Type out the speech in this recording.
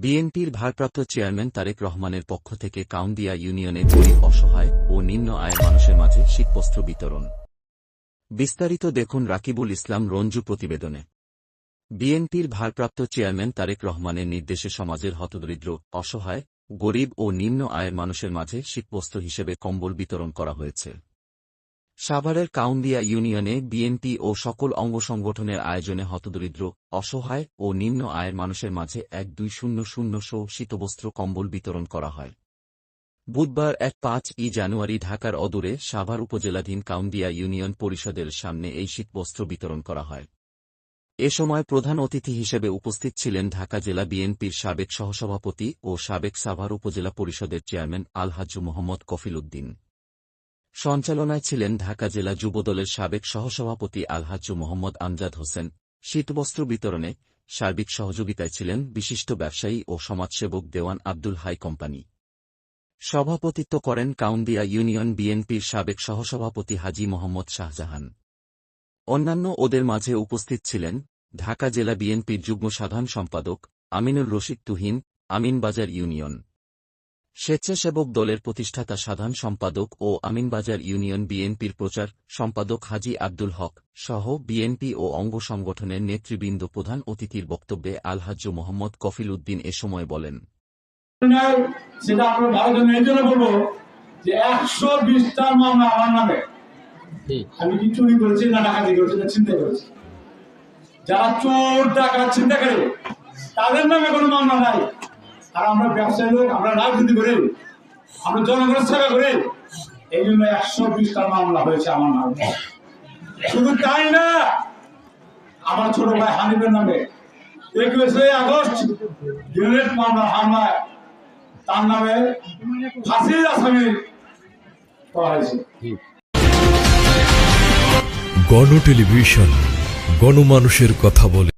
বিএনপির ভারপ্রাপ্ত চেয়ারম্যান তারেক রহমানের পক্ষ থেকে কাউন্দিয়া ইউনিয়নে গরিব, অসহায় ও নিম্ন আয়ের মানুষের মাঝে শীতবস্ত্র বিতরণ। বিস্তারিত দেখুন রাকিবুল ইসলাম রঞ্জু প্রতিবেদনে। বিএনপির ভারপ্রাপ্ত চেয়ারম্যান তারেক রহমানের নির্দেশে সমাজের হতদরিদ্র, অসহায়, গরিব ও নিম্ন আয়ের মানুষের মাঝে শীতবস্ত্র হিসেবে কম্বল বিতরণ করা হয়েছে। সাভারের কাউন্দিয়া ইউনিয়নে বিএনপি ও সকল অঙ্গ সংগঠনের আয়োজনে হতদরিদ্র, অসহায় ও নিম্ন আয়ের মানুষের মাঝে এক দুই শূন্য শূন্য শো শীতবস্ত্র কম্বল বিতরণ করা হয়। বুধবার এক পাঁচ ই জানুয়ারি ঢাকার অদূরে সাভার উপজেলাধীন কাউন্দিয়া ইউনিয়ন পরিষদের সামনে এই শীতবস্ত্র বিতরণ করা হয়। এ সময় প্রধান অতিথি হিসেবে উপস্থিত ছিলেন ঢাকা জেলা বিএনপির সাবেক সহসভাপতি ও সাবেক সাভার উপজেলা পরিষদের চেয়ারম্যান আলহাজ্জু মোহাম্মদ কফিল উদ্দিন। সঞ্চালনায় ছিলেন ঢাকা জেলা যুবদলের সাবেক সহসভাপতি আলহাজ্জু মোহাম্মদ আমজাদ হোসেন। শীতবস্ত্র বিতরণে সার্বিক সহযোগিতায় ছিলেন বিশিষ্ট ব্যবসায়ী ও সমাজসেবক দেওয়ান আব্দুল হাই কোম্পানি। সভাপতিত্ব করেন কাউন্দিয়া ইউনিয়ন বিএনপির সাবেক সহসভাপতি হাজি মোহাম্মদ শাহজাহান। অন্যান্য ওদের মাঝে উপস্থিত ছিলেন ঢাকা জেলা বিএনপির যুগ্ম সাধারণ সম্পাদক আমিনুর রশিদ তুহিন, আমিনবাজার ইউনিয়ন। স্বেচ্ছাসেবক দলের প্রতিষ্ঠাতা সাধারণ সম্পাদক ও আমিনবাজার ইউনিয়ন বিএনপির প্রচার সম্পাদক হাজি আব্দুল হক সহ বিএনপি ও অঙ্গ সংগঠনের নেতৃবৃন্দ প্রধান অতিথির বক্তব্যে আলহাজ্জ মোহাম্মদ কফিল উদ্দিন এ সময় বলেন। সেটা আপনার ভালো জন্য এই জন্য বলব যে একশো বিশটা মামলা আমার নামে আমি কি চুরি করেছি না ডাকাতি করেছি না চিন্তা করেছি? যারা চোর টাকা চিন্তা করে তাদের নামে কোনো মামলা নাই। আর আমরা ব্যবসায়ী লোক, আমরা রাজনীতি করি, আমরা জনগণের সেবা করি। এই জন্য একশো বিশটা মামলা হয়েছে আমার নামে। শুধু তাই না, আমার ছোট ভাই হানিফের নামে একুশে আগস্ট গ্রেনেড মামলা হামলায় তার নামে ফাঁসির আসামি করা হয়েছে। গণ টেলিভিশন, গণমানুষের কথা বলে।